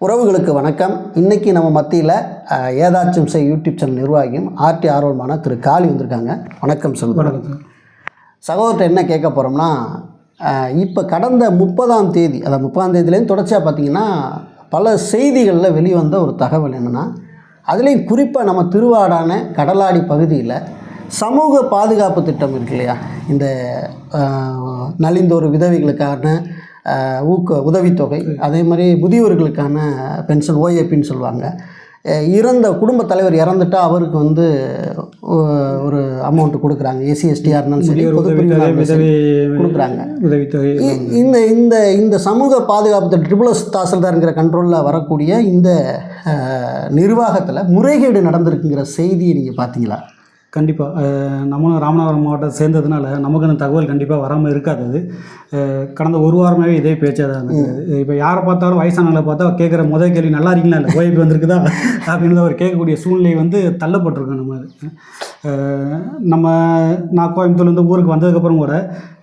உறவுகளுக்கு வணக்கம். இன்னைக்கு நம்ம மத்தியில் ஏதாச்சும் செய் யூடியூப் சேனல் நிர்வாகியும் ஆர்டி ஆர்வமான திரு காளி வந்திருக்காங்க. வணக்கம் சொல்லுங்கள் சகோதரர்கிட்ட என்ன கேட்க போகிறோம்னா இப்போ கடந்த முப்பதாம் தேதி அதாவது முப்பதாம் தேதியிலேருந்து தொடர்ச்சியாக பார்த்தீங்கன்னா பல செய்திகளில் வெளிவந்த ஒரு தகவல் என்னென்னா அதுலேயும் குறிப்பாக நம்ம திருவாடான கடலாடி பகுதியில் சமூக பாதுகாப்பு திட்டம் இருக்கு இல்லையா? இந்த நலிந்தோர் விதவைகளுக்கான ஊக்க உதவித்தொகை அதே மாதிரி முதியோர்களுக்கான பென்ஷன் ஓஏபின்னு சொல்லுவாங்க. இறந்த குடும்பத் தலைவர் இறந்துட்டா அவருக்கு வந்து ஒரு அமௌண்ட் கொடுக்குறாங்க. எஸ்சி எஸ்டிஆர் இருந்தாலும் சரி கொடுக்குறாங்க. இந்த இந்த இந்த சமூக பாதுகாப்பு ட்ரிபிள் எஸ் தாசில்தார்ங்கிற கண்ட்ரோலில் வரக்கூடிய இந்த நிர்வாகத்தில் முறைகேடு நடந்திருக்குங்கிற செய்தியை நீங்கள் பார்த்தீங்களா? கண்டிப்பாக நம்மளும் ராமநாதபுரம் மாவட்டம் சேர்ந்ததுனால நமக்கு அந்த தகவல் கண்டிப்பாக வராமல் இருக்காது அது. கடந்த ஒரு வாரமாகவே இதே பேச்சாக தான் இருந்தது இப்போ யாரை பார்த்தாலும் வயசானவங்களை பார்த்தா கேட்குற முதல் கேள்வி நல்லா இருக்கீங்களா? இல்லை ஓய்வு வந்திருக்குதா? அப்படின்னு அவர் கேட்கக்கூடிய சூழ்நிலை வந்து தள்ளப்பட்டிருக்கோம் நம்ம. நம்ம நான் கோயம்புத்தூர்லேருந்து ஊருக்கு வந்ததுக்கப்புறம் கூட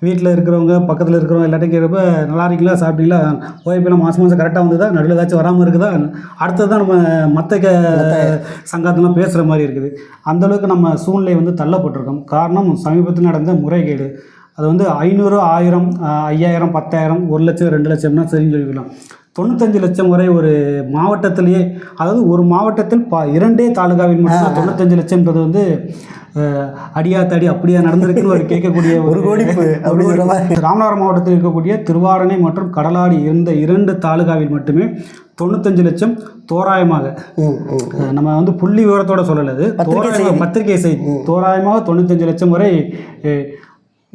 வீட்டில் இருக்கிறவங்க பக்கத்தில் இருக்கிறவங்க எல்லாத்தையும் கேட்குறப்ப நல்லா இருக்கீங்களா? சாப்பிட்டீங்களா? ஓய்வுலாம் மாதம் மாதம் கரெக்டாக வந்ததா? நடுவில் ஏதாச்சும் வராமல் இருக்குதா? அடுத்தது தான் நம்ம மற்ற க சங்கத்தெல்லாம் பேசுகிற மாதிரி இருக்குது. அந்தளவுக்கு நம்ம சூழ்நிலை வந்து தள்ளப்பட்டிருக்கோம். காரணம் சமீபத்தில் நடந்த முறைகேடு. அது வந்து ஐநூறு ஆயிரம் ஐயாயிரம் பத்தாயிரம் ஒரு லட்சம் ரெண்டு லட்சம்னா சரின்னு சொல்லிக்கலாம். தொண்ணூத்தஞ்சு லட்சம் வரை ஒரு மாவட்டத்திலேயே அதாவது ஒரு மாவட்டத்தில் ப இரண்டே தாலுகாவில் மட்டும் தொண்ணூத்தஞ்சு லட்சம்ன்றது வந்து அடியா தடி அப்படியா நடந்திருக்குன்னு ஒரு கேட்கக்கூடிய ஒரு மாதிரி. ராமநாதபுரம் மாவட்டத்தில் இருக்கக்கூடிய திருவாரணை மற்றும் கடலாடி இந்த இரண்டு தாலுகாவில் மட்டுமே தொண்ணூத்தஞ்சு லட்சம் தோராயமாக. நம்ம வந்து புள்ளி விவரத்தோட சொல்லலது தோராயமாக பத்திரிகை செய்தி. தோராயமாக தொண்ணூத்தஞ்சு லட்சம் வரை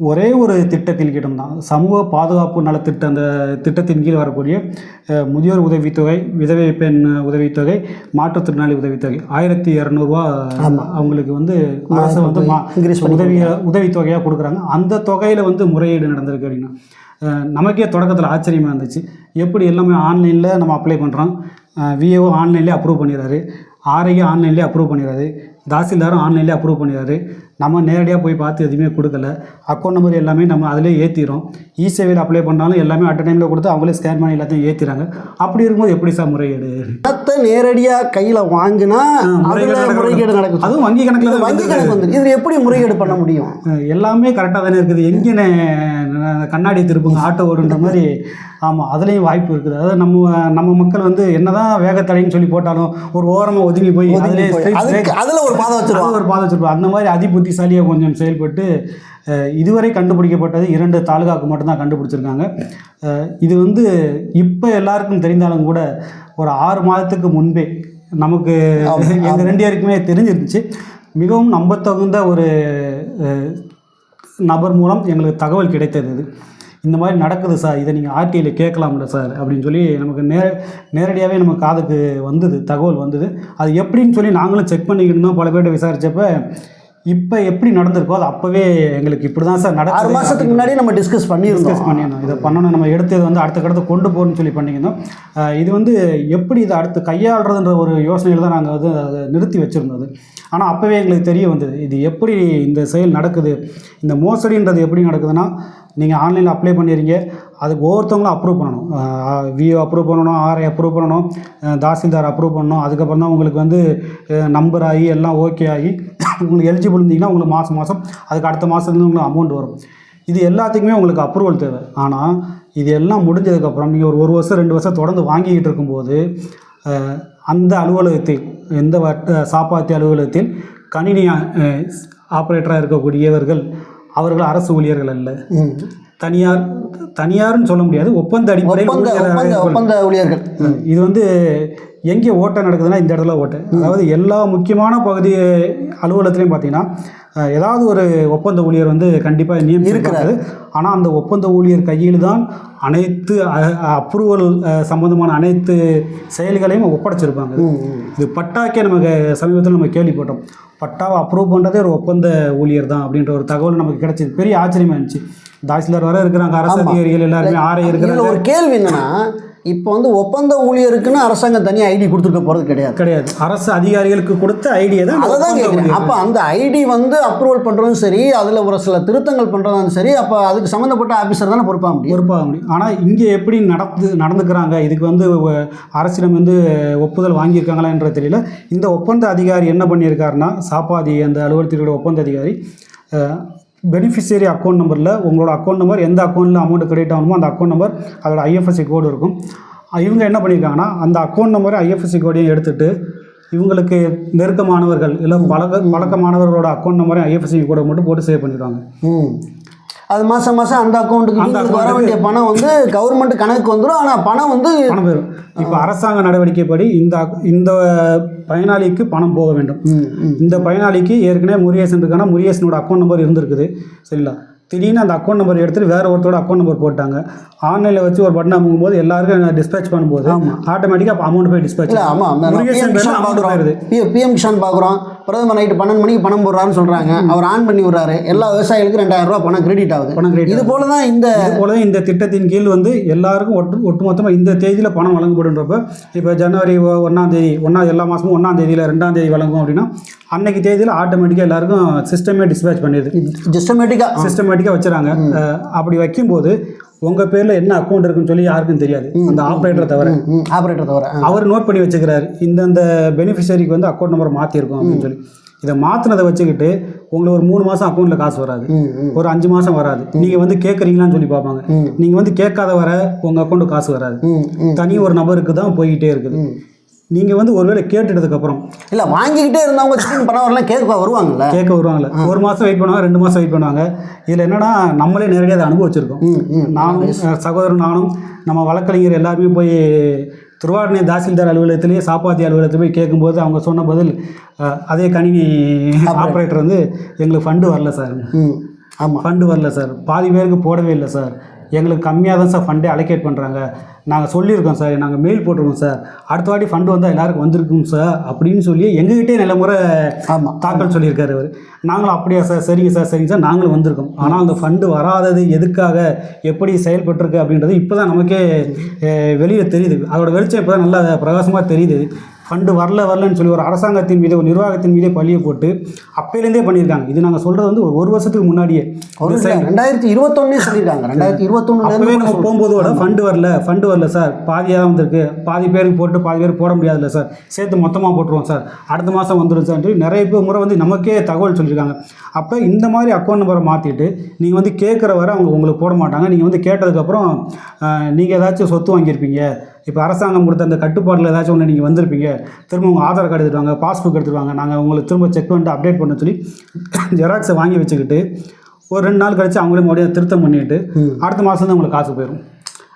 ஒரே ஒரு திட்டத்தின் கீழ் தான் சமூக பாதுகாப்பு நலத்திட்ட அந்த திட்டத்தின் கீழ் வரக்கூடிய முதியோர் உதவித்தொகை விதவை பெண் உதவித்தொகை மாற்றுத்திறனாளி உதவித்தொகை ஆயிரத்தி இரநூறுவா அவங்களுக்கு வந்து அரசு வந்து உதவி உதவித்தொகையாக கொடுக்குறாங்க. அந்த தொகையில் வந்து முறையீடு நடந்திருக்கு அப்படின்னா நமக்கே தொடக்கத்தில் ஆச்சரியமாக இருந்துச்சு. எப்படி எல்லாமே ஆன்லைனில் நம்ம அப்ளை பண்ணுறோம் விஏஓ ஆன்லைன்லேயே அப்ரூவ் பண்ணிடுறாரு. ஆர்ஐஏ ஆன்லைன்லேயே அப்ரூவ் பண்ணிடுறாரு. தாசில்தாரும் ஆன்லைன்லேயே அப்ரூவ் பண்ணிடுறாரு நம்ம நேரடியாக போய் பார்த்து எதுவுமே கொடுக்கல. அக்கௌண்ட் நம்பர் எல்லாமே நம்ம அதிலே ஏற்றிடும் இ சேவையில் அப்ளை பண்ணாலும் எல்லாமே அட் டைமில் கொடுத்து அவங்களே ஸ்கேன் பண்ணி எல்லாத்தையும் ஏற்றிறாங்க அப்படி இருக்கும்போது எப்படி சார் முறையீடு பணத்தை நேரடியாக கையில் வாங்கினா முறைகேடு அதில் நடக்குது. முறைகேடு நடக்கும். அதுவும் வங்கி கணக்கில் வங்கி கணக்கு வந்து இதில் எப்படி முறைகேடு பண்ண முடியும்? எல்லாமே கரெக்டாக தானே இருக்குது. எங்கே கண்ணாடி திருப்புங்க ஆட்டோ ஓடுன்ற மாதிரி. ஆமாம் அதுலேயும் வாய்ப்பு இருக்குது. அதாவது நம்ம நம்ம மக்கள் வந்து என்னதான் வேகத்தடைன்னு சொல்லி போட்டாலும் ஒரு ஓரமாக ஒதுங்கி போய் அதிலே ஒரு பாதை அது ஒரு பாதை வச்சிருப்போம் அந்த மாதிரி அதி புத்திசாலியாக கொஞ்சம் செயல்பட்டு இதுவரை கண்டுபிடிக்கப்பட்டது இரண்டு தாலுகாவுக்கு மட்டும்தான் கண்டுபிடிச்சிருக்காங்க. இது வந்து இப்போ எல்லாருக்கும் தெரிந்தாலும் கூட ஒரு ஆறு மாதத்துக்கு முன்பே நமக்கு எங்கள் ரெண்டு பேருக்குமே தெரிஞ்சிருந்துச்சு. மிகவும் நம்பத்தகுந்த ஒரு நபர் மூலம் எங்களுக்கு தகவல் கிடைத்தது இது. இந்த மாதிரி நடக்குது சார். இதை நீங்கள் ஆர்டிஐயில் கேட்கலாம்ல சார். அப்படின்னு சொல்லி நமக்கு நேர நேரடியாகவே நம்ம காதுக்கு வந்தது தகவல் வந்தது. அது எப்படின்னு சொல்லி நாங்களும் செக் பண்ணிக்கிட்டு இருந்தோம். பல பேர்கிட்ட விசாரித்தப்போ இப்போ எப்படி நடந்திருக்கோ அது அப்போவே எங்களுக்கு இப்படி தான் சார் ஆறு நடக்குது மாதத்துக்கு முன்னாடி நம்ம டிஸ்கஸ் பண்ணியிருந்தோம். டிஸ்கஸ் பண்ணியிருந்தோம். இதை பண்ணணும் நம்ம எடுத்தது வந்து அடுத்த கடத்தை கொண்டு போகணும்னு சொல்லி பண்ணியிருந்தோம். இது வந்து எப்படி இதை அடுத்து கையாளுறதுன்ற ஒரு யோசனையில் தான் நாங்கள் வந்து அதை நிறுத்தி வச்சுருந்தது. ஆனால் அப்போவே எங்களுக்கு தெரிய வந்தது இது எப்படி இந்த செயல் நடக்குது இந்த மோசடின்றது எப்படி நடக்குதுன்னா நீங்கள் ஆன்லைனில் அப்ளை பண்ணிடுறீங்க அதுக்கு ஒவ்வொருத்தவங்களும் அப்ரூவ் பண்ணணும். விஓ அப்ரூவ் பண்ணணும் ஆர்ஐ அப்ரூவ் பண்ணணும் தாசில்தார் அப்ரூவ் பண்ணணும். அதுக்கப்புறம் தான் உங்களுக்கு வந்து நம்பர் ஆகி எல்லாம் ஓகே ஆகி உங்களுக்கு எலிஜிபிள் இருந்தீங்கன்னா உங்களுக்கு மாதம் மாதம் அதுக்கு அடுத்த மாதத்துலேருந்து உங்களுக்கு அமௌண்ட் வரும். இது எல்லாத்துக்குமே உங்களுக்கு அப்ரூவல் தேவை. ஆனால் இது எல்லாம் முடிஞ்சதுக்கப்புறம் நீங்கள் ஒரு ஒரு வருஷம் ரெண்டு வருஷம் தொடர்ந்து வாங்கிக்கிட்டு இருக்கும்போது அந்த அலுவலகத்தில் எந்த வட்ட சாப்பாத்தி அலுவலகத்தில் கணினி ஆப்ரேட்டராக இருக்கக்கூடியவர்கள் அவர்கள் அரசு ஊழியர்கள் அல்ல. தனியார் தனியார்னு சொல்ல முடியாது ஒப்பந்த அடிப்படையில் ஒப்பந்த ஊழியர்கள். இது வந்து எங்கே ஓட்டம் நடக்குதுன்னா இந்த இடத்துல ஓட்டு. அதாவது எல்லா முக்கியமான பகுதி அலுவலகத்துலையும் பார்த்தீங்கன்னா ஏதாவது ஒரு ஒப்பந்த ஊழியர் வந்து கண்டிப்பாக நியமிச்சிருக்காரு ஆனால் அந்த ஒப்பந்த ஊழியர் கையில் தான் அனைத்து அப்ரூவல் சம்பந்தமான அனைத்து செயல்களையும் ஒப்படைச்சிருப்பாங்க. இது பட்டாக்கே நமக்கு சமீபத்தில் நம்ம கேள்விப்பட்டோம். பட்டாவை அப்ரூவ் பண்ணுறதே ஒரு ஒப்பந்த ஊழியர் தான் அப்படின்ற ஒரு தகவல் நமக்கு கிடைச்சது. பெரிய ஆச்சரியமா இருந்துச்சு. தாசில்தார் வர இருக்கிறாங்க அரசு அதிகாரிகள் எல்லாருமே ஆர்ஐ இருக்கிறாங்க. ஒரு கேள்வி என்னன்னா இப்போ வந்து ஒப்பந்த ஊழியருக்குன்னு அரசாங்கம் தனியாக ஐடி கொடுத்துருக்க போகிறது கிடையாது. கிடையாது. அரசு அதிகாரிகளுக்கு கொடுத்த ஐடியா தான் அதை தான் கேட்குறேன். அப்போ அந்த ஐடி வந்து அப்ரூவல் பண்ணுறதும் சரி அதில் ஒரு சில திருத்தங்கள் பண்ணுறதும் சரி அப்போ அதுக்கு சம்மந்தப்பட்ட ஆஃபீஸர் தானே பொறுப்பாக முடியும். பொறுப்பாக முடியும். ஆனால் இங்கே எப்படி நடந்து நடந்துக்கிறாங்க? இதுக்கு வந்து அரசிடம் வந்து ஒப்புதல் வாங்கியிருக்காங்களான்ற தெரியல. இந்த ஒப்பந்த அதிகாரி என்ன பண்ணியிருக்காருன்னா சாப்பாதி அந்த அலுவலகத்தினுடைய ஒப்பந்த அதிகாரி பெனிஃபிஷியரி அக்கௌண்ட் நம்பரில் உங்களோட அக்கௌண்ட் நம்பர் எந்த அக்கௌண்ட்டில் அமௌண்ட் கிரெடிட் ஆகணுமோ அந்த அக்கௌண்ட் நம்பர் அதோட ஐஎஃப்எஸ்சி கோடு இருக்கும். இவங்க என்ன பண்ணியிருக்காங்கன்னா அந்த அக்கௌண்ட் நம்பரை ஐஎஃப்எஸ்சி கோடையும் எடுத்துட்டு இவங்களுக்கு நெருக்கமானவர்கள் இல்லை பழக்க பழக்கமானவர்களோட அக்கௌண்ட் நம்பரையும் ஐஎஃப்எஸ்சி கோடை மட்டும் போட்டு சேவ் பண்ணிடுவாங்க. அது மாதம் மாதம் அந்த அக்கௌண்ட்டுக்கு அந்த உங்களுக்கு வர வேண்டிய பணம் வந்து கவர்மெண்ட் கணக்கு வந்துடும் ஆனால் பணம் வந்து பணம் பெறும் இப்போ அரசாங்க நடவடிக்கைப்படி இந்த இந்த பயனாளிக்கு பணம் போக வேண்டும். இந்த பயனாளிக்கு ஏற்கனவே முருகேசன் இருக்கானா? முருகேசனோட அக்கௌண்ட் நம்பர் இருந்திருக்குது. சரிங்களா? திடீர்னு அந்த அக்கௌண்ட் நம்பர் எடுத்துட்டு வேற ஒருத்தரோட அக்கௌண்ட் நம்பர் போட்டாங்க. ஆன்லைனில் வச்சு ஒரு பட்டன் அமுக்கும்போது எல்லாருக்கும் டிஸ்பேச் பண்ணும்போது ஆட்டோமேட்டிக்காக அப்போ அமௌண்ட் போய் டிஸ்பேச் ஆமாம் பிஎம் கிஷான் பார்க்குறோம் பிஎம் கிஷான் பார்க்குறோம் பிரதமர் நைட்டு பன்னெண்டு மணிக்கு பணம் போடுறாருன்னு சொல்கிறாங்க அவர் ஆன் பண்ணி விடுறாரு. எல்லா விவசாயிகளுக்கும் ரெண்டாயிரம் ரூபாய் பணம் கிரெடிட் ஆகுது. பணம் கிரெடிட் இது போல தான் இந்த போல இந்த திட்டத்தின் கீழ் வந்து எல்லாருக்கும் ஒட்டு ஒட்டுமொத்தமாக இந்த தேதியில் பணம் வழங்கப்படுன்றப்ப இப்போ ஜனவரி ஒ- ஒண்ணாம் தேதி ஒன்றா எல்லா மாதமும் ஒன்றாம் தேதியில் ரெண்டாம் தேதி வழங்கும் அப்படின்னா அன்னைக்கு தேதியில் ஆட்டோமேட்டிக்காக எல்லாருக்கும் சிஸ்டமே டிஸ்பேச் பண்ணிடுது. சிஸ்டமேட்டிக்காக சிஸ்டமேட்டிக்காக வச்சுறாங்க. அப்படி வைக்கும்போது உங்கள் பேரில் என்ன அக்கௌண்ட் இருக்குன்னு சொல்லி யாருக்கும் தெரியாது. அந்த ஆப்ரேட்டரை தவிர. ஆப்ரேட்டர் தவிர. அவர் நோட் பண்ணி வச்சுக்கிறாரு. இந்தந்த பெனிஃபிஷரிக்கு வந்து அக்கௌண்ட் நம்பர் மாற்றிருக்கோம் அப்படின்னு சொல்லி. இதை மாற்றினதை வச்சுக்கிட்டு உங்களுக்கு ஒரு மூணு மாதம் அக்கௌண்ட்டில் காசு வராது. ஒரு அஞ்சு மாதம் வராது. நீங்கள் வந்து கேட்குறீங்களான்னு சொல்லி பார்ப்பாங்க. நீங்கள் வந்து கேட்காத வர உங்கள் அக்கௌண்ட்டு காசு வராது. தனி ஒரு நபருக்கு தான் போய்கிட்டே இருக்குது. நீங்கள் வந்து ஒருவேளை கேட்டுட்டதுக்கப்புறம். இல்லை வாங்கிக்கிட்டே இருந்தவங்க திடீர்னு பணம் வரலாம் கேட்க வருவாங்கல்ல? கேட்க வருவாங்கல்ல. ஒரு மாதம் வெயிட் பண்ணுவாங்க ரெண்டு மாதம் வெயிட் பண்ணுவாங்க. இதில் என்னன்னா நம்மளே நேரடியாக அதை அனுபவிச்சிருக்கோம். நானும் அஹ், சகோதரன் நானும் நம்ம வழக்கறிஞர் எல்லாருமே போய் திருவாரூர் தாசில்தார் அலுவலகத்திலேயே சாப்பாத்தி அலுவலகத்தில் போய் கேட்கும்போது அவங்க சொன்ன பதில் அதே கணினி ஆப்ரேட்டர் வந்து எங்களுக்கு ஃபண்டு வரல சார். ஆமாம் ஃபண்டு வரல சார். பாதி பேருக்கு போடவே இல்லை சார். எங்களுக்கு கம்மியாக தான் சார் ஃபண்டே அலோகேட் பண்ணுறாங்க நாங்கள் சொல்லியிருக்கோம் சார் நாங்கள் மெயில் போட்டிருக்கோம் சார். அடுத்த வாட்டி ஃபண்டு வந்தால் எல்லாருக்கும் வந்திருக்கும் சார் அப்படின்னு சொல்லி எங்ககிட்டே நல்ல முறை ஆமாம் தாக்கல் சொல்லியிருக்காரு அவர். நாங்களும் அப்படியா சார்? சரிங்க சார் சரிங்க சார். நாங்களும் வந்திருக்கோம். ஆனால் அந்த ஃபண்டு வராதது எதுக்காக? எப்படி செயல்பட்டிருக்கு அப்படின்றது இப்போ தான் நமக்கே வெளியில் தெரியுது. அதோட வெளிச்சம் இப்போ தான் நல்லா பிரகாசமாக தெரியுது. ஃபண்டு வரல வரலன்னு சொல்லி ஒரு அரசாங்கத்தின் மீது ஒரு நிர்வாகத்தின் மீதே பழியை போட்டு அப்பையிலேருந்தே பண்ணியிருக்காங்க. இது நாங்கள் சொல்கிறது வந்து ஒரு ஒரு வருஷத்துக்கு முன்னாடியே. ரெண்டாயிரத்தி இருபத்தொன்னே சொல்லியிருக்காங்க. ரெண்டாயிரத்தி இருபத்தொன்னு நம்ம போகும்போதோட ஃபண்டு வரல ஃபண்டு வரல சார். பாதியாக தான் வந்திருக்கு. பாதி பேருக்கு போட்டு பாதி பேருக்கு போட முடியாதுல்ல சார். சேர்த்து மொத்தமாக போட்டுருவோம் சார். அடுத்த மாதம் வந்துடும் சார் சொல்லி நிறைய பேர் முறை வந்து நமக்கே தகவல் சொல்லியிருக்காங்க. அப்போ இந்த மாதிரி அக்கௌண்ட் நம்பரை மாற்றிட்டு நீங்கள் வந்து கேட்குற வரை அவங்க உங்களுக்கு போட மாட்டாங்க. நீங்கள் வந்து கேட்டதுக்கப்புறம் நீங்கள் ஏதாச்சும் சொத்து வாங்கியிருப்பீங்க. இப்போ அரசாங்கம் கொடுத்த அந்த கட்டுப்பாட்டில் ஏதாச்சும் ஒன்று நீங்கள் வந்திருப்பீங்க திரும்ப உங்கள் ஆதார் கார்டு எடுத்துட்டு வாங்க பாஸ்புக் எடுத்துட்டு வாங்க நாங்கள் உங்களுக்கு திரும்ப செக் பண்ணிட்டு அப்டேட் பண்ண சொல்லி ஜெராக்ஸை வாங்கி வச்சுக்கிட்டு ஒரு ரெண்டு நாள் கழிச்சு அவங்களே மறுபடியும் திருத்தம் பண்ணிட்டு அடுத்த மாதம் தான் உங்களுக்கு காசு போயிடும்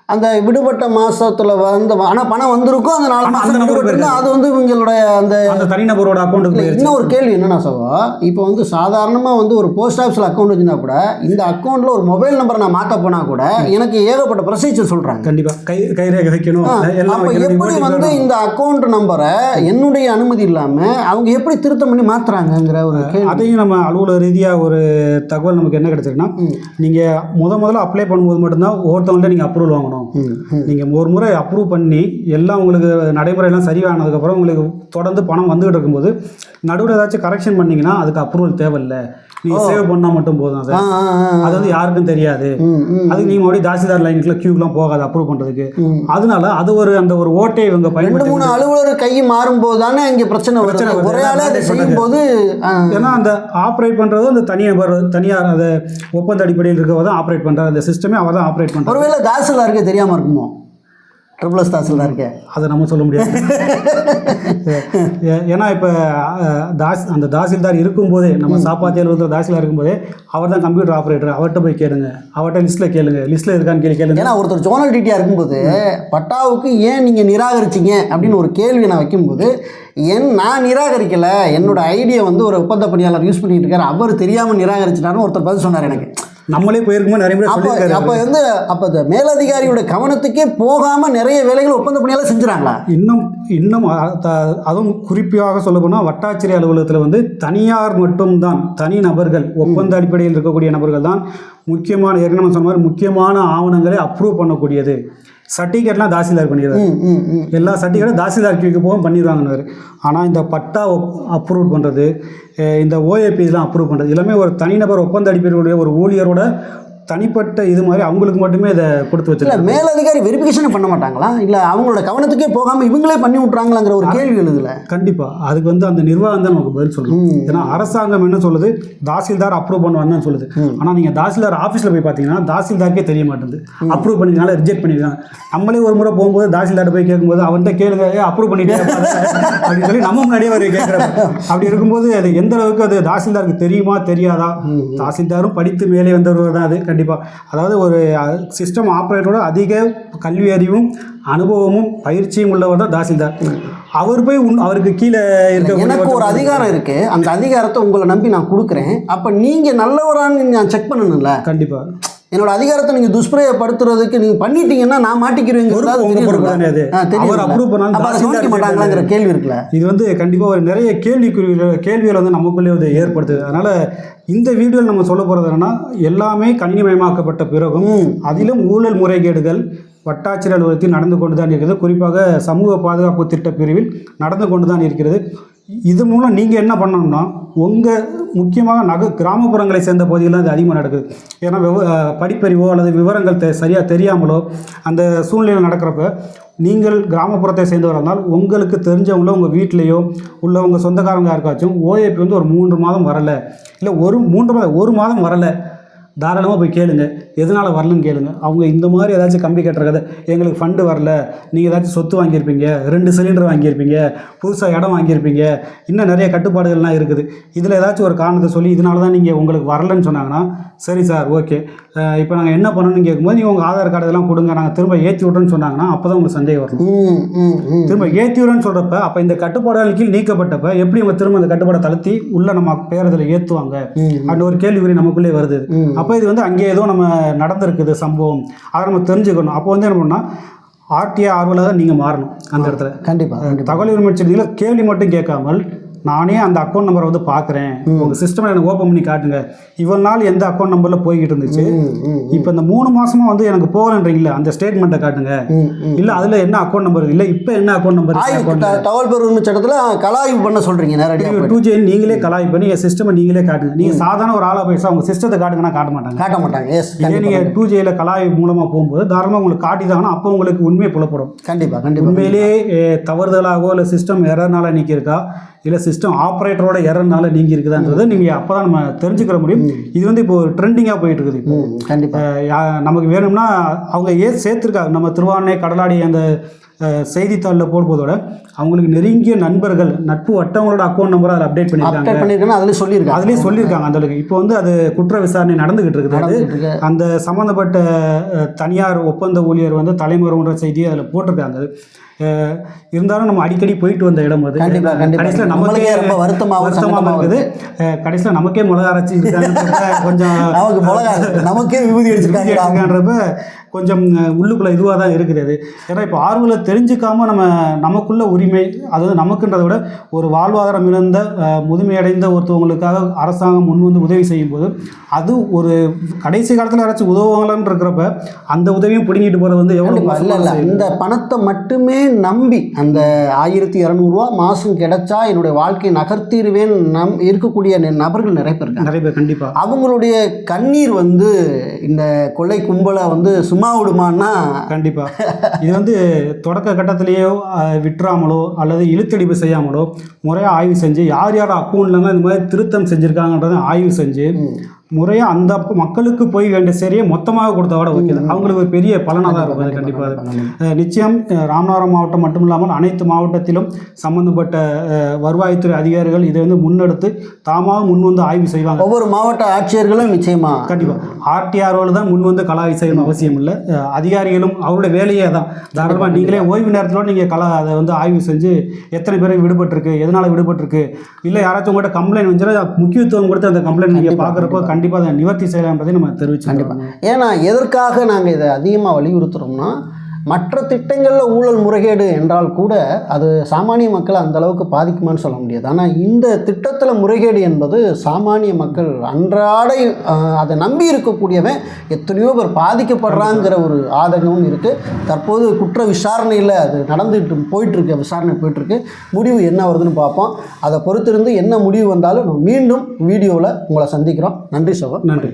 அந்த விடுபட்ட மாசத்துல வந்த ஆனால் பணம் வந்திருக்கும் அந்த நாலு நம்பர் விடுபட்டு அது வந்து இவங்களுடைய அந்த தனிநபரோட அக்கௌண்ட்டுக்கு இன்னும் ஒரு கேள்வி என்னன்னா சகோ இப்போ வந்து சாதாரணமாக வந்து ஒரு போஸ்ட் ஆஃபீஸில் அக்கௌண்ட் வச்சிருந்தா கூட இந்த அக்கௌண்ட்டில் ஒரு மொபைல் நம்பரை நான் மாற்ற போனால் கூட எனக்கு ஏகப்பட்ட ப்ரொசீஜர் சொல்கிறாங்க கண்டிப்பா. கை கைரேகை வைக்கணும். அப்போ எப்படி வந்து. இந்த அக்கௌண்ட் நம்பரை என்னுடைய அனுமதி இல்லாமல் அவங்க எப்படி திருத்தம் பண்ணி மாற்றுறாங்கங்கிற ஒரு அதையும் நம்ம அலுவலக ரீதியாக ஒரு தகவல் நமக்கு என்ன கிடைச்சிருக்குன்னா நீங்கள் முத முதல்ல அப்ளை பண்ணும்போது மட்டும்தான் ஒவ்வொருத்தவங்கள்ட்ட நீங்கள் அப்ரூவல் வாங்கணும். நீங்கள் ஒரு முறை அப்ரூவ் பண்ணி எல்லாம் உங்களுக்கு நடைமுறையெல்லாம் சரியானதுக்கப்புறம் உங்களுக்கு தொடர்ந்து பணம் வந்துகிட்டு இருக்கும்போது நடுவில் ஏதாச்சும் கரெக்ஷன் பண்ணீங்கன்னா அதுக்கு அப்ரூவல் தேவையில்லை. நீங்கள் சேவ் பண்ணால் மட்டும் போதும் சார். அது வந்து யாருக்கும் தெரியாது. அதுக்கு நீங்கள் மறுபடியும் தாசில்தார் லைனுக்குள்ள க்யூக்கெலாம் போகாது அப்ரூவ் பண்ணுறதுக்கு ம். அதனால அது ஒரு அந்த ஒரு ஓட்டை இவங்க பயன்படுத்தி மூணு அலுவலர் கை மாறும்போது தானே இங்கே பிரச்சனை பிரச்சனை. ஒரே செய்யும்போது ஆ, ஏன்னா அந்த ஆப்ரேட் பண்ணுறது அந்த தனிநபர் தனியார் அந்த ஒப்பந்த அடிப்படையில் இருக்கவர் தான் ஆப்ரேட் பண்ணுறாரு அந்த சிஸ்டமே அவர் தான் ஆப்ரேட் பண்ணுறாரு ஒருவேளை தாசில்தாருக்கே தெரியாமல் இருக்குமோ? ட்ரிபிள் எஸ் தாசில்தாருக்கே அதை நம்ம சொல்ல முடியாது. ஏன்னா இப்போ தாஸ் அந்த தாசில்தார் இருக்கும்போதே நம்ம சாப்பாத்தி அலுவலகத்தில் தாசில்தார் இருக்கும்போதே அவர் தான் கம்ப்யூட்டர் ஆப்ரேட்டர் அவர்கிட்ட போய் கேளுங்க. அவர்கிட்ட லிஸ்ட்டில் கேளுங்க. லிஸ்ட்டில் இருக்கான்னு கேள்வி கேளுங்க. ஏன்னா ஒருத்தர் ஜோனல் டிடியாக இருக்கும்போது பட்டாவுக்கு ஏன் நீங்கள் நிராகரிச்சீங்க அப்படின்னு ஒரு கேள்வி நான் வைக்கும்போது என் நான் நிராகரிக்கலை. என்னோட ஐடியை வந்து ஒரு ஒப்பந்த பணியாளர் யூஸ் பண்ணிட்டு இருக்காரு. அவர் தெரியாமல் நிராகரிச்சிட்டாருன்னு ஒருத்தர் பதில் சொன்னார் எனக்கு. நம்மளே போயிருக்கும்போது நிறைய பேர் அப்போ சொல்லியிருக்காரு. அப்போ வந்து அப்போ இந்த மேலதிகாரியோட கவனத்துக்கே போகாமல் நிறைய வேலைகள் ஒப்பந்த பணியாளர் செஞ்சுறாங்களா? இன்னும் இன்னும் அதுவும் குறிப்பாக சொல்ல போனால் வட்டாட்சியர் அலுவலகத்தில் வந்து தனியார் மட்டும்தான் தனி நபர்கள் ஒப்பந்த அடிப்படையில் இருக்கக்கூடிய நபர்கள் தான் முக்கியமான ஏற்கனவே சொன்ன மாதிரி முக்கியமான ஆவணங்களை அப்ரூவ் பண்ணக்கூடியது. சர்டிஃபிகேட்லாம் தாசில்தார் ம் எல்லா சர்டிஃபிகேட்டும் தாசில்தார் கியூக்கு போகும் பண்ணிடுவாங்கன்னு ஆனால் இந்த பட்டா அப்ரூவ் பண்ணுறது இந்த ஓஏபி இதெல்லாம் அப்ரூவ் பண்ணுறது எல்லாமே ஒரு தனிநபர் ஒப்பந்த அடிப்படையுடைய ஒரு ஊழியரோட தனிப்பட்ட இது மாதிரி அவங்களுக்கு மட்டுமே இதை கொடுத்து வச்சிருக்காங்க. மேலதிகாரி வெரிஃபிகேஷன் பண்ண மாட்டாங்களா? இல்ல அவங்களோட கவனத்துக்கே போகாம இவங்களே பண்ணி விட்றாங்களாங்கிற ஒரு கேள்வி எழுதுல. கண்டிப்பாக அதுக்கு வந்து அந்த நிர்வாகம் தான் நமக்கு பதில் சொல்லணும். ஏன்னா அரசாங்கம் என்ன சொல்லுது? தாசில்தார் அப்ரூவ் பண்ணுவான்னு தான் சொல்லுது. ஆனால் நீங்கள் தாசில்தார் ஆஃபீஸில் போய் பார்த்தீங்கன்னா தாசில்தாருக்கே தெரிய மாட்டேங்குது. அப்ரூவ் பண்ணினால ரிஜெக்ட் பண்ணிருக்காங்க நம்மளே ஒரு முறை போகும்போது தாசில்தார் போய் கேட்கும்போது அவன்கிட்ட கேளுங்க அப்ரூவ் பண்ணிட்டே இருப்பாரு." அப்படின்னு சொல்லி நம்ம முன்னாடியே வர கேட்குறாங்க அப்படி இருக்கும்போது அது எந்த அளவுக்கு அது தாசில்தாருக்கு தெரியுமா தெரியாதா? தாசில்தாரும் படித்து மேலே வந்தவர் தான் அது. கண்டிப்பாக அதாவது ஒரு சிஸ்டம் ஆப்ரேட்டரோட அதிக கல்வி அறிவும் அனுபவமும் பயிற்சியும் உள்ளவர் தான் தாசில்தார். அவர் போய் உன் அவருக்கு கீழே இருக்க எனக்கு ஒரு அதிகாரம் இருக்கு. அந்த அதிகாரத்தை உங்களை நம்பி நான் கொடுக்குறேன். அப்ப நீங்க நல்லவரான்னு நான் செக் பண்ணணும்ல. கண்டிப்பாக என்னோட அதிகாரத்தை நீங்க துஷ்பிரயோகப்படுத்துறதுக்கு நீங்க பண்ணிட்டீங்கன்னா நான் அது. அவர் தாசில்தார் கவனிக்க மாட்டாங்களாங்கிற கேள்வி இருக்குல்ல? இது வந்து கண்டிப்பாக ஒரு நிறைய கேள்விக்குறிகள் கேள்விகள் வந்து நமக்குள்ளே வந்து ஏற்படுத்துது. அதனால் இந்த வீடியோவில் நம்ம சொல்ல போகிறது என்னன்னா எல்லாமே கணினிமயமாக்கப்பட்ட பிறகும் அதிலும் ஊழல் முறைகேடுகள் வட்டாட்சியர் அலுவலகத்தில் நடந்து கொண்டு தான் இருக்கிறது குறிப்பாக சமூக பாதுகாப்பு திட்ட பிரிவில் நடந்து கொண்டு தான் இருக்கிறது. இது மூலம் நீங்கள் என்ன பண்ணணும்னா உங்கள் முக்கியமாக நக கிராமப்புறங்களை சேர்ந்த பகுதிகளில் இது அதிகமாக நடக்குது. ஏன்னா விவ படிப்பறிவோ அல்லது விவரங்கள் தெ சரியாக தெரியாமலோ அந்த சூழ்நிலையில் நடக்கிறப்ப நீங்கள் கிராமப்புறத்தை சேர்ந்தவராக இருந்தால் உங்களுக்கு தெரிஞ்சவங்களோ உங்கள் வீட்லேயோ உள்ள உங்கள் சொந்தக்காரங்க யாருக்காச்சும் ஓஏபி வந்து ஒரு மூன்று மாதம் வரலை. இல்லை ஒரு மூன்று மாதம் ஒரு மாதம் வரலை. தாராளமாக போய் கேளுங்க. எதனால் வரலன்னு கேளுங்க. அவங்க இந்த மாதிரி ஏதாச்சும் கம்பி கட்டுற கதை எங்களுக்கு ஃபண்டு வரல. நீங்கள் ஏதாச்சும் சொத்து வாங்கியிருப்பீங்க ரெண்டு சிலிண்டர் வாங்கியிருப்பீங்க புதுசாக இடம் வாங்கியிருப்பீங்க இன்னும் நிறைய கட்டுப்பாடுகள்லாம் இருக்குது. இதில் ஏதாச்சும் ஒரு காரணத்தை சொல்லி இதனால தான் நீங்கள் உங்களுக்கு வரலன்னு சொன்னாங்கன்னா சரி சார் ஓகே. இப்போ நாங்கள் என்ன பண்ணணும்னு கேட்கும்போது நீங்கள் உங்கள் ஆதார் கார்டு இதெல்லாம் கொடுங்க. நாங்கள் திரும்ப ஏற்றி விட்றோன்னு சொன்னாங்கன்னா அப்போ தான் உங்களுக்கு சந்தேகம் வரும். திரும்ப ஏற்றி விடுறேன்னு சொல்கிறப்ப அப்போ இந்த கட்டுப்பாடுகள் கீழ் நீக்கப்பட்டப்ப எப்படி அவங்க திரும்ப அந்த கட்டுப்பாடை தளர்த்தி உள்ள நம்ம பேர் இதில் ஏற்றுவாங்க. அந்த ஒரு கேள்விக்குறி நமக்குள்ளே வருது. அப்போ இது வந்து அங்கே ஏதோ நம்ம நடந்திருக்குது சம்பவம். அதை நம்ம தெரிஞ்சுக்கணும். அப்போ வந்து என்ன பண்ணால் ஆர்டிஐ ஆர்வலாக நீங்கள் மாறணும் அந்த இடத்துல. கண்டிப்பா கண்டிப்பா. தகவல் உரிமை கேள்வி மட்டும் கேட்காமல் நானே அந்த அக்கௌண்ட் நம்பரை வந்து பார்க்குறேன் உங்கள் சிஸ்டம் எனக்கு ஓப்பன் பண்ணி காட்டுங்க. இவ்வளோ நாள் எந்த அக்கௌண்ட் நம்பரில் போய்கிட்டு இருந்துச்சு? இப்போ இந்த மூணு மாசமா வந்து எனக்கு போகலன்றீங்களா அந்த ஸ்டேட்மெண்ட்டை காட்டுங்க. இல்லை அதில் என்ன அக்கௌண்ட் நம்பர் இல்லை இப்போ என்ன அக்கௌண்ட் நம்பர் தகவல் பெறும் சட்டத்துல கலாய்வு பண்ண சொல்றீங்க நேரடியாக டூ ஜே நீங்களே கலாய் பண்ணி என் சிஸ்டமை நீங்களே காட்டுங்க. நீங்கள் சாதாரண ஒரு ஆளாக பேச அவங்க சிஸ்டத்தை காட்டுங்கன்னா காட்ட மாட்டாங்க. காட்ட மாட்டாங்க. எஸ் இதே நீங்கள் டூ ஜேயில் கலாய் மூலமாக போகும்போது தாராளமாக உங்களுக்கு காட்டிதாங்கன்னா அப்போ உங்களுக்கு உண்மை புலப்படும். கண்டிப்பா கண்டிப்பா உண்மையிலேயே தவறுதலாகவோ இல்லை சிஸ்டம் எரர்னால நீக்கி இருக்கா இல்லை சிஸ்டம் ஆப்ரேட்டரோட எரர்னால நீங்கி இருக்குதான்றதை நீங்கள் அப்போ தான் நம்ம தெரிஞ்சுக்கிற முடியும். இது வந்து இப்போ ட்ரெண்டிங்காக போயிட்டு இருக்குது இப்போ. ம் கண்டிப்பா. அஹ் யா- நமக்கு வேணும்னா அவங்க ஏன் சேர்த்துருக்காங்க. நம்ம திருவானை கடலாடி அந்த செய்தித்தாளில் போடுவதோட அவங்களுக்கு நெருங்கிய நண்பர்கள் நட்பு வட்டங்களோட அக்கௌண்ட் நம்பரை அதில் அப்டேட் பண்ணியிருக்காங்க அப்டேட் பண்ணிருக்கேன்னு அதுல சொல்லியிருக்காங்க. அதுலேயே சொல்லியிருக்காங்க அந்த அளவுக்கு. இப்போ வந்து அது குற்ற விசாரணை நடந்துகிட்டு இருக்குது. அந்த சம்மந்தப்பட்ட தனியார் ஒப்பந்த ஊழியர் வந்து தலைமறைவுன்ற செய்தியை அதில் போட்டிருக்காங்க. இருந்தாலும் நம்ம அடிக்கடி போயிட்டு வந்த இடம் அது. கடைசியில் நமக்கே ரொம்ப வருத்தமாக சங்கடமாவும் இருக்குது. கடைசியில் நமக்கே மிளகா அரைச்சி கொஞ்சம் நமக்கு மிளகா நமக்கே விபூதி அடிச்சிருக்காங்க. இருக்கான்றப்ப கொஞ்சம் உள்ளுக்குள்ள இதுவாக தான் இருக்குது அது. ஏன்னா இப்போ ஆர்வலை தெரிஞ்சுக்காம நம்ம நமக்குள்ள உரிமை அதாவது நமக்குன்றதை விட ஒரு வாழ்வாதாரம் இழந்த முதுமையடைந்த ஒருத்தவங்களுக்காக அரசாங்கம் முன் வந்து உதவி செய்யும்போது அது ஒரு கடைசி காலத்தில் யாராச்சும் உதவுவாங்களான்னு இருக்கிறப்ப அந்த உதவியும் பிடுங்கிட்டு போகிறது வந்து எவ்வளோ இல்ல இந்த பணத்தை மட்டுமே நம்பி அந்த ஆயிரத்தி இரநூறுவா மாசம் கிடைச்சா என்னுடைய வாழ்க்கையை நகர்த்திடுவேன் நம் இருக்கக்கூடிய நபர்கள் நிறைய பேர் இருக்காங்க. நிறைய பேர் கண்டிப்பாக அவங்களுடைய கண்ணீர் வந்து இந்த கொள்ளை கும்பலை வந்து சும்மா விடுமான்னா கண்டிப்பா. இது வந்து தொடக்க கட்டத்திலேயோ விட்டுறாமலோ அல்லது இழுத்தடிப்பு செய்யாமலோ முறையாக ஆய்வு செஞ்சு யார் யார் அக்கௌண்ட்லங்க இந்த மாதிரி திருத்தம் செஞ்சுருக்காங்கன்றதை ஆய்வு செஞ்சு முறையாக அந்த மக்களுக்கு போய் வேண்டிய சரியை மொத்தமாக கொடுத்தா கூட ஓகே. அவங்களுக்கு ஒரு பெரிய பலனாக தான் இருக்கும். அது கண்டிப்பாக நிச்சயம் ராமநாதபுரம் மாவட்டம் மட்டும் இல்லாமல் அனைத்து மாவட்டத்திலும் சம்பந்தப்பட்ட அஹ், வருவாய்த்துறை அதிகாரிகள் இதை வந்து முன்னெடுத்து தாமாக முன் வந்து ஆய்வு செய்வாங்க. ஒவ்வொரு மாவட்ட ஆட்சியர்களும் நிச்சயமா. கண்டிப்பாக ஆர்டிஆரோடு தான் முன் வந்து கலா செய்யணும் அவசியம் இல்லை. அதிகாரிகளும் அவருடைய வேலையே தான் தாராளமாக நீங்களே ஓய்வு நேரத்தில் நீங்கள் கலா அதை வந்து ஆய்வு செஞ்சு எத்தனை பேருக்கு விடுபட்டிருக்கு எதனால் விடுபட்டிருக்கு இல்லை யாராச்சும் உங்கள்கிட்ட கம்ப்ளைண்ட் வந்துச்சுன்னா முக்கியத்துவம் கொடுத்து அந்த கம்ப்ளைண்ட் நீங்கள் பார்க்குறப்போ கண்டிப்பாக அதை நிவர்த்தி செய்யலாம் என்பதை நம்ம தெரிவிச்சுக்கலாம் ஏன்னா எதற்காக நாங்கள் இதை அதிகமாக வலியுறுத்துகிறோம்னா மற்ற திட்டங்களில் ஊழல் முறைகேடு என்றால் கூட அது சாமானிய மக்களை அந்த அளவுக்கு பாதிக்குமான்னு சொல்ல முடியாது. ஆனால் இந்த திட்டத்தில் முறைகேடு என்பது சாமானிய மக்கள் அன்றாட அதை நம்பி இருக்கக்கூடியவன் எத்தனையோ பேர் பாதிக்கப்படுறாங்கிற ஒரு ஆதங்கமும் இருக்குது தற்போது குற்ற விசாரணையில் அது நடந்துட்டு போயிட்டுருக்கு விசாரணை போயிட்டுருக்கு. முடிவு என்ன வருதுன்னு பார்ப்போம். அதை பொறுத்திருந்து என்ன முடிவு வந்தாலும் நம்ம மீண்டும் வீடியோவில் உங்களை சந்திக்கிறோம். நன்றி சகோ நன்றி.